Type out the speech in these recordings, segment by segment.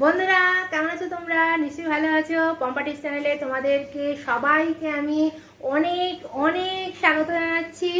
বন্ধুরা, কেমন আছো তোমরা? নিশ্চয়ই ভালো আছো। পম্পাটিস চ্যানেলে তোমাদেরকে সবাইকে আমি অনেক অনেক স্বাগত জানাচ্ছি।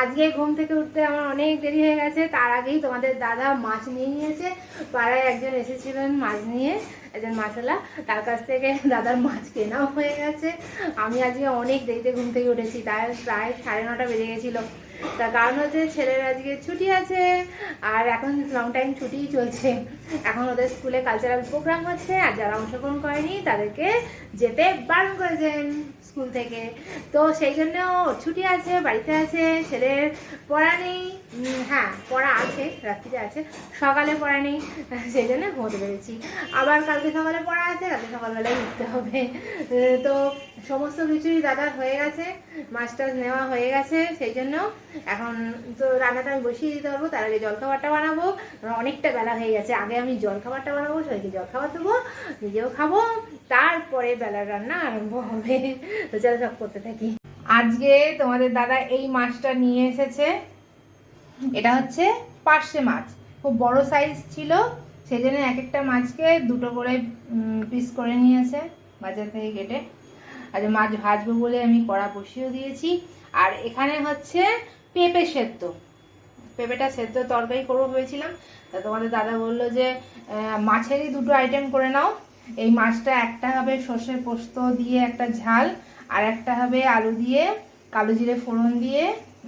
আজকে ঘুম থেকে উঠতে আমার অনেক দেরি হয়ে গেছে। তার আগেই তোমাদের দাদা মাছ নিয়ে নিয়েছে। পাড়ায় একজন এসেছিলেন মাছ নিয়ে, একজন মাছওয়ালা। তার কাছ থেকে দাদার মাছ কেনাও হয়ে গেছে। আমি আজকে অনেক দেরিতে ঘুম থেকে উঠেছি, তাই প্রায় সাড়ে নটা বেজে গেছিল। তার কারণ হচ্ছে ছেলের আজকে ছুটি আছে, আর এখন লং টাইম ছুটিই চলছে। এখন ওদের স্কুলে কালচারাল প্রোগ্রাম হচ্ছে আর যারা অংশগ্রহণ করেনি, তাদেরকে যেতে বারণ করেছেন স্কুল থেকে। তো সেই জন্য ছুটি আছে, বাড়িতে আছে, ছেলের পড়া নেই হ্যাঁ পড়া আছে, রাত্রিতে আছে, সকালে পড়া নেই, সেই জন্য ঘুমোতে পেরেছি। আবার কালকে সকালে পড়া আছে কালকে সকালবেলায় উঠতে হবে। তো সমস্ত কিছুই দাদার হয়ে গেছে মাছ টাছ নেওয়া হয়ে গেছে, সেই জন্য এখন তো রান্নাটা আমি বসিয়ে দিতে পারব, তার আগে জলখাবারটা বানাবো। অনেকটা বেলা হয়ে গেছে, আগে আমি জলখাবারটা বানাবো, সবাইকে জলখাবার দেবো, নিজেও খাব, তারপরে বেলার রান্না আরম্ভ হবে। তো চলো সব করতে থাকি। আজকে তোমাদের দাদা এই মাছটা নিয়ে এসেছে। এটা হচ্ছে পার্শে মাছ। খুব বড় সাইজ ছিল, সেই জন্য এক একটা মাছকে দুটো করে পিস করে নিয়েছে, বাজার থেকে কেটে। আজ মাছ ভাজবো বলে আমি কড়া বসিয়েও দিয়েছি। আর এখানে হচ্ছে পেঁপে সেদ্ধ। পেঁপেটা সেদ্ধ তরকারি করব ভেবেছিলাম। তা তোমাদের দাদা বলল যে মাছেরই দুটো আইটেম করে নাও। এই মাছটা একটা হবে সর্ষের পোস্ত দিয়ে একটা ঝাল, আর একটা হবে আলু দিয়ে কালো জিরে ফোড়ন দিয়ে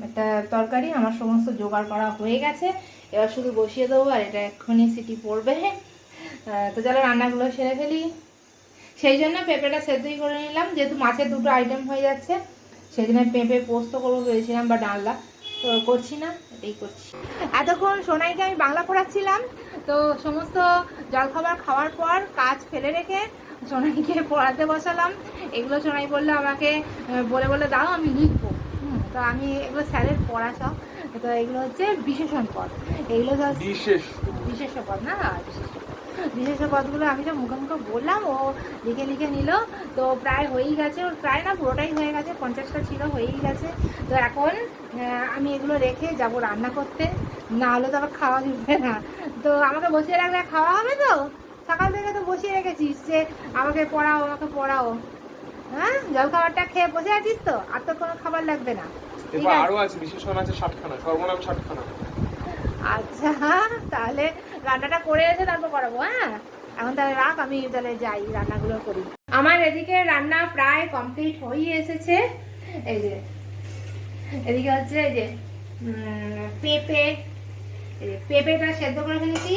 একটা তরকারি। আমার সমস্ত জোগাড় করা হয়ে গেছে। এবার শুধু বসিয়ে দেবো আর এটা এক্ষুনি সিটি পড়বে। তো চলো রান্নাগুলো সেরে ফেলি। সেই জন্য পেঁপেটা সেদ্ধই করে নিলাম। যেহেতু মাছের দুটো আইটেম হয়ে যাচ্ছে সেই জন্য পেঁপে পোস্ত করব ভেবেছিলাম বা ডালনা তো করছি না এটাই করছি। এতক্ষণ সোনাইকে আমি বাংলা পড়াচ্ছিলাম। তো সমস্ত জলখাবার খাওয়ার পর কাজ ফেলে রেখে সোনাইকে পড়াতে বসালাম। এগুলো সোনাই বলল আমাকে বলে বলে দাও আমি লিখব। হুম, তো আমি এগুলো স্যারের পড়া সব তো এগুলো হচ্ছে বিশেষণ পদ। এগুলো বিশেষ বিশেষ পদ না বিশেষ পদগুলো আমি তো মুখে মুখে বললাম ও লিখে লিখে নিল। তো প্রায় হয়েই গেছে ওর প্রায় না পুরোটাই হয়ে গেছে পঞ্চাশটা ছিল হয়েই গেছে। তো এখন আমি এগুলো রেখে যাব রান্না করতে। না হলে তো আবার খাওয়া দিবে না। তো আমাকে বসিয়ে রাখলে খাওয়া হবে তো? সকাল থেকে তো বসিয়ে রেখেছিস যে আমাকে পড়াও আমাকে পড়াও। হ্যাঁ? জল খাবারটা খেয়ে বসে আছিস তো? আর তো কোনো খাবার লাগবে না। ঠিক আছে। আরও আছে বিশেষণ আছে ষাটখানা সর্বনাম ষাটখানা আচ্ছা তাহলে রান্নাটা করে এসে তারপর করাবো হ্যাঁ? এখন তাহলে রাখ, আমি তাহলে যাই, রান্নাগুলো করি। আমার এদিকে রান্না প্রায় কমপ্লিট হয়ে এসেছে। এই যে, এদিকে হচ্ছে এই যে পেঁপে পেঁপেটা সেদ্ধ করে ফেলেছি।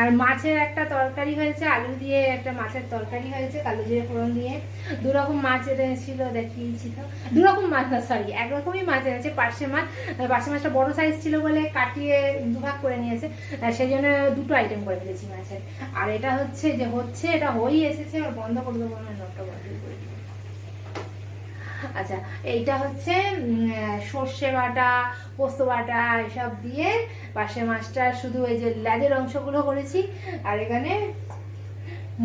আর মাছের একটা তরকারি হয়েছে, আলু দিয়ে একটা মাছের তরকারি হয়েছে, কালো জিরে ফোড়ন দিয়ে। দু রকম মাছ এনেছিল দেখিয়েছি তো দু রকম মাছ না সরি একরকমই মাছ এনেছে পার্শে মাছ পার্শে মাছটা বড় সাইজ ছিল বলে কাটিয়ে দুভাগ করে নিয়েছে সেই জন্য দুটো আইটেম করে ফেলেছি মাছের। আর এটা হচ্ছে যে, হচ্ছে, এটা হয়েই এসেছে, আর বন্ধ করে দেবো না, নটটা বন্ধ করে। আচ্ছা এইটা হচ্ছে সর্ষে বাটা, পোস্ত বাটা এসব দিয়ে পাশে মাছটা শুধু এই যে ল্যাজের অংশগুলো করেছি আর এখানে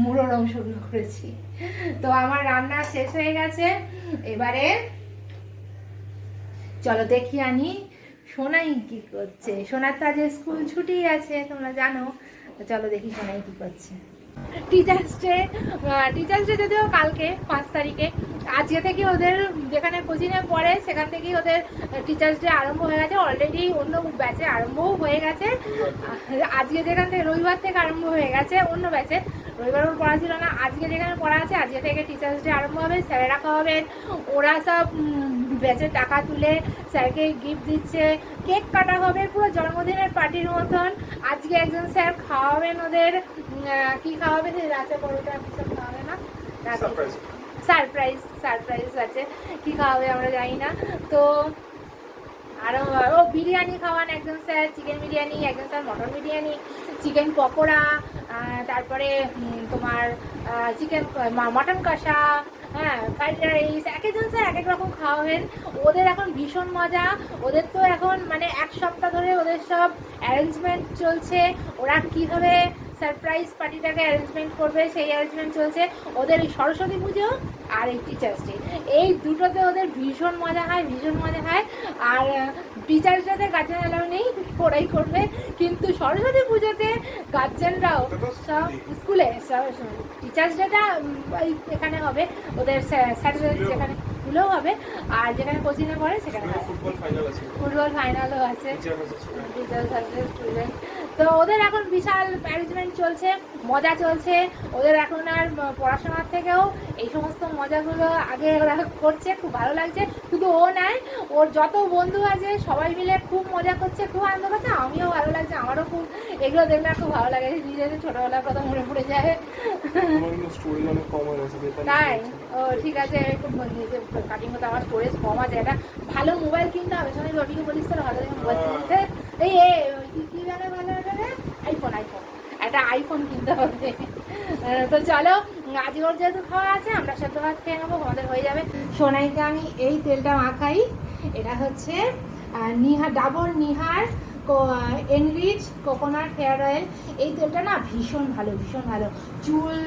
মুড়োর অংশগুলো করেছি। তো আমার রান্না শেষ হয়ে গেছে। এবারে চলো দেখি আনি সোনাই কি করছে। সোনার তো আজ স্কুল ছুটি আছে, তোমরা জানো। চলো দেখি সোনাই কি করছে। টিচার্স ডে টিচার্স ডে যদিও কালকে, পাঁচ তারিখে। আজকে থেকে ওদের যেখানে কোচিংয়ে পড়ে, সেখান থেকেই ওদের টিচার্স ডে আরম্ভ হয়ে গেছে। অলরেডি অন্য ব্যাচে আরম্ভও হয়ে গেছে। আজকে যেখান থেকে, রবিবার থেকে আরম্ভ হয়ে গেছে অন্য ব্যাচে রবিবার ওর পড়া ছিল না, আজকে যেখানে পড়া আছে, আজকে থেকে টিচার্স ডে আরম্ভ হবে স্যারেরা খাওয়াবেন ওরা সব ব্যাচের টাকা তুলে স্যারকে গিফট দিচ্ছে। কেক কাটা হবে, পুরো জন্মদিনের পার্টির মতন। আজকে একজন স্যার খাওয়াবেন ওদের। কি খাওয়াবে? সেই রাতে পরোটা কিছু খাওয়াবে না. সারপ্রাইজ সারপ্রাইজ আছে। কি খাওয়াবে আমরা জানি না। তো আরও ও বিরিয়ানি খাওয়ান একজন স্যার, চিকেন বিরিয়ানি একজন sir mutton biryani, chicken pakora তারপরে তোমার চিকেন মটন কষা হ্যাঁ ফ্রাইড রাইস, এক একজন স্যার এক এক রকম খাওয়াবেন। ওদের এখন ভীষণ মজা। ওদের তো এখন মানে এক সপ্তাহ ধরে ওদের সব অ্যারেঞ্জমেন্ট চলছে। ওরা কীভাবে সারপ্রাইজ পার্টিটাকে অ্যারেঞ্জমেন্ট করবে সেই অ্যারেঞ্জমেন্ট চলছে ওদের এই সরস্বতী পুজো আর এই টিচার্স ডে এই দুটোতে ওদের ভীষণ মজা হয় ভীষণ মজা হয়। আর আহ, টিচার্স গার্জেন এলাও নেই ওরাই করবে। কিন্তু সরস্বতী পুজোতে গার্জেনরাও সব স্কুলে টিচার্স ডেটা এখানে হবে। ওদের স্যাটারডে যেখানে স্কুলেও হবে। আর যেখানে কোচিংয়ে পড়ে সেখানে ফুটবল ফাইনালও আছে। টিচার্স আছে। স্টুডেন্ট তো ওদের এখন বিশাল ম্যানেজমেন্ট চলছে মজা চলছে। ওদের এখন আর পড়াশোনার থেকেও এই সমস্ত মজাগুলো আগে ওরা করছে খুব ভালো লাগছে। শুধু ও নাই ওর যত বন্ধু আছে সবাই মিলে খুব মজা করছে খুব আনন্দ করছে। আমিও ভালো লাগছে আমারও খুব এগুলো দেখলে খুব ভালো লাগে। নিজেদের ছোটোবেলার কথা মনে পড়ে যায়। হয়ে তাই? ও ঠিক আছে কাটিং মতো আমার স্টোরেজ কম আছে। একটা ভালো মোবাইল কিনতে হবে শোনো রবিকে বলিস তো ভালো মোবাইল কিনতে। এই কি জানে ভালো আইফোন আইফোন একটা আইফোন কিনতে হবে। তো চলো, আজকে ওর যেহেতু খাওয়া আছে, আমরা সেদ্ধ ভাত খেয়ে নেব আমাদের হয়ে যাবে। সোনাইকে আমি এই তেলটা মাখাই। এটা হচ্ছে Niha Dabur Nihar enrich coconut hair oil এই তেলটা না ভীষণ ভালো ভীষণ ভালো। চুল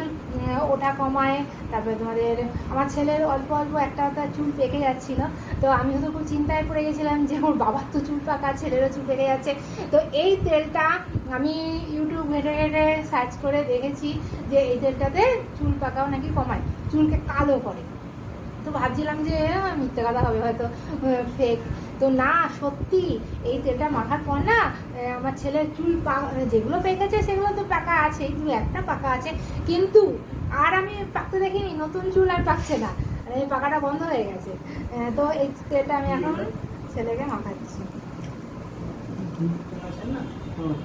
ওঠা কমায়, তারপরে তোমাদের, আমার ছেলের অল্প অল্প একটা একটা চুল পেকে যাচ্ছিল, তো আমি হয়তো খুব চিন্তায় পড়ে গেছিলাম যে ওর বাবার তো চুল পাকা, ছেলেরও চুল পেকে যাচ্ছে। তো এই তেলটা আমি ইউটিউব ঘেটে ঘেটে সার্চ করে দেখেছি যে এই তেলটাতে চুল পাকাও নাকি কমায়, চুলকে কালো করে। তো ভাবছিলাম যে মিথ্যে কথা হবে হয়তো ফেক তো না সত্যি এই তেলটা মাখার পর না আমার ছেলের চুল পা- যেগুলো পেকেছে সেগুলো তো পাকা আছে দু একটা পাকা আছে। কিন্তু আর আমি পাকতে দেখিনি নতুন চুল আর পাকছে না। আর এই পাকাটা বন্ধ হয়ে গেছে। তো এই তেলটা আমি এখন ছেলেকে মাখাচ্ছি।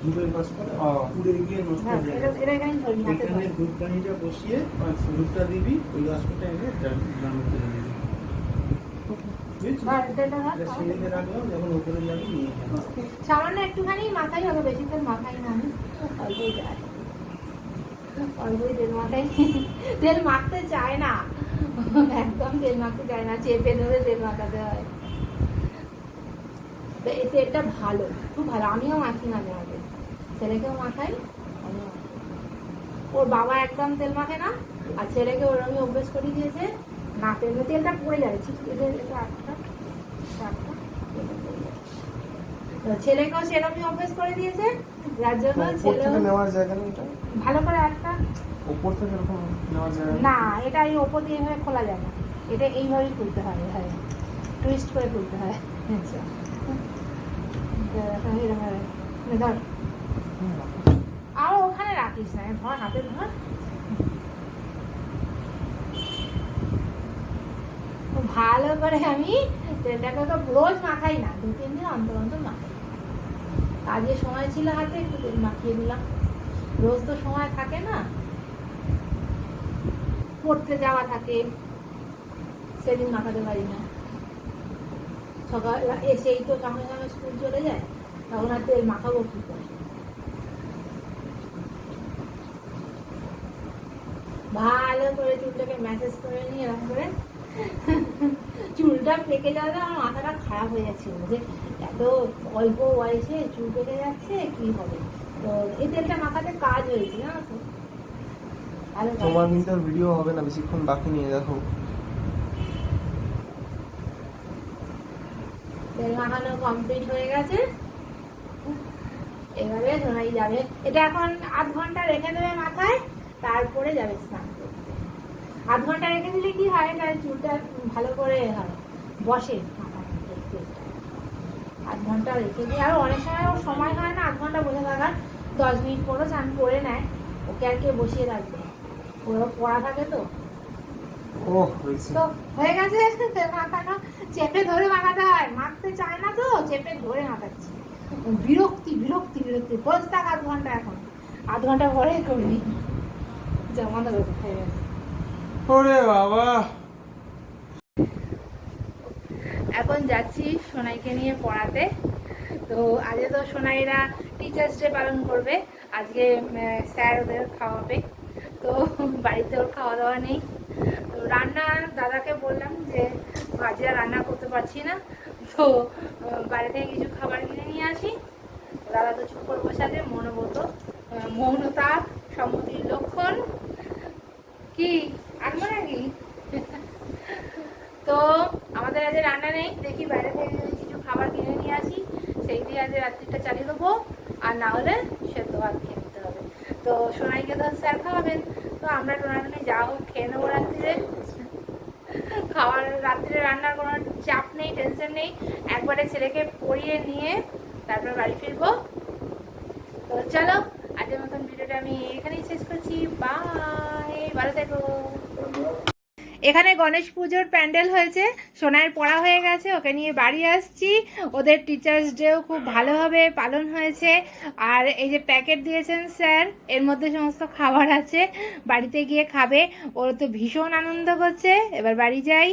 দুধের কাজটা ও। পুড়ে গিয়ে নষ্ট হ্যাঁ, হয়ে যাবে এখানে। দুধ পানিটা বসিয়ে দুধটা দিবি ওই রাসটা এনে দিবি। যাবি সামান্য একটুখানি মাথায় হবে বেশি মাথায় না মাথায় তেল মাখতে চায় না। একদম তেল মাখতে চায় না চেপে ধরে তেল মাখাতে হয়। তো এই তেলটা ভালো খুব ভালো। আমিও মাখি মাঝে মাঝে। ছেলেকেও মাখাই আমিও। ওর বাবা একদম তেল মাখে না আর ছেলেকে ওরমই অভ্যেস করে দিয়েছে না তেল তেলটা পড়ে যাবে। এটা এটা ছেলেকেও সেরকমই অভ্যেস করে দিয়েছে যার জন্য ছেলে নেওয়ার জায়গা ভালো করে একটা উপর থেকে এরকম না এটা এই ওপর দিয়ে এইভাবে খোলা যায় না। এটা এইভাবেই খুলতে হয় এভাবে টুইস্ট করে খুলতে হয়। আচ্ছা তো এখন এরকম ভাবে। নে ধর আর ওখানে রাখিস না ধর হাতে ধর ভালো করে আমি তেলটাকে তো রোজ মাখাই না দু তিন দিন অন্তর অন্তর মাখাই কাজে সময় ছিল হাতে একটু তেল মাখিয়ে দিলাম রোজ তো সময় থাকে না পড়তে যাওয়া থাকে সেদিন মাখাতে পারি না সকাল এসেই তো সঙ্গে সঙ্গে স্কুল চলে যায়, তখন আর তেল মাখাবো করে? ভালো করে চুলটাকে ম্যাসেজ করে নিয়ে এরকম করে চুলটা পেকে যাওয়াতে আমার মাথাটা খারাপ হয়ে যাচ্ছিল যে এত অল্প বয়সে চুল পেকে যাচ্ছে, কি হবে? তো এই তেলটা মাখাতে কাজ হয়েছে, জানো তো? তোমার কিন্তু ভিডিও হবে না, বেশিক্ষণ বাকি নিয়ে দেখো। তেল মাখানো কমপ্লিট হয়ে গেছে। এবারে সোনাই যাবে। এটা এখন আধ ঘণ্টা রেখে দেবে মাথায়, তারপরে যাবে স্নান করতে। আধ ঘণ্টা রেখে দিলে কি হয়? তার চুলটা ভালো করে হয়, বসে আধ ঘণ্টা রেখে দিয়ে আর অনেক সময় ওর সময় হয় না, আধ ঘণ্টা বসে থাকার। দশ মিনিট পরও চান করে নেয়। ওকে আর কে বসিয়ে রাখবে। ওর পড়া থাকে তো। তো হয়ে গেছে মাখানো চেপে ধরে মাখাতে হয়। মাখতে চায় না তো চেপে ধরে মাখাচ্ছি বিরক্তি বিরক্তি বিরক্তি। বস থাক আধ ঘণ্টা এখন। আধ ঘণ্টা পরে করবি। জমা দেবে হয়ে গেছে। ওরে বাবা। এখন যাচ্ছি সোনাইকে নিয়ে পড়াতে। তো আজকে তো সোনাইরা টিচার্স ডে পালন করবে। আজকে স্যার ওদের খাওয়াবে। তো বাড়িতে ওর খাওয়া দাওয়া নেই। তো রান্না দাদাকে বললাম যে আর রান্না করতে পারছি না, তো বাড়ি থেকে কিছু খাবার কিনে নিয়ে আসি। দাদা তো চুপ করে বসে আছে, মনোবত মৌনতা, সম্মতির লক্ষণ। কি? আনব নাকি? তো, আমাদের আজ রান্না নেই, দেখি বাইরে থেকে যদি কিছু খাবার কিনে নিয়ে আসি সেই দিয়ে আজ রাত্রিটা চালিয়ে দেবো। আর না হলে সেদ্ধ ভাত খেয়ে নিতে হবে। তো, সোনাইকে তো স্যার খাওয়াবেন। তো আমরা টোনাটুনি যা হোক খেয়ে নেব রাত্রিরে। খাওয়ার রাত্রিরে রান্নার কোনো চাপ নেই টেনশন নেই। একবারে ছেলেকে পড়িয়ে নিয়ে তারপর বাড়ি ফিরবো। তো চলো, আজকের মতন ভিডিওটা আমি এখানেই শেষ করছি। বাই ভালো থেকো। এখানে গণেশ পুজোর প্যান্ডেল হয়েছে সোনার পড়া হয়ে গেছে, ওকে নিয়ে বাড়ি আসছি। ওদের টিচার্স ডেও খুব ভালোভাবে পালন হয়েছে। আর এই যে প্যাকেট দিয়েছেন স্যার, এর মধ্যে সমস্ত খাবার আছে, বাড়িতে গিয়ে খাবে। ওরা তো ভীষণ আনন্দ করছে, এবার বাড়ি যাই।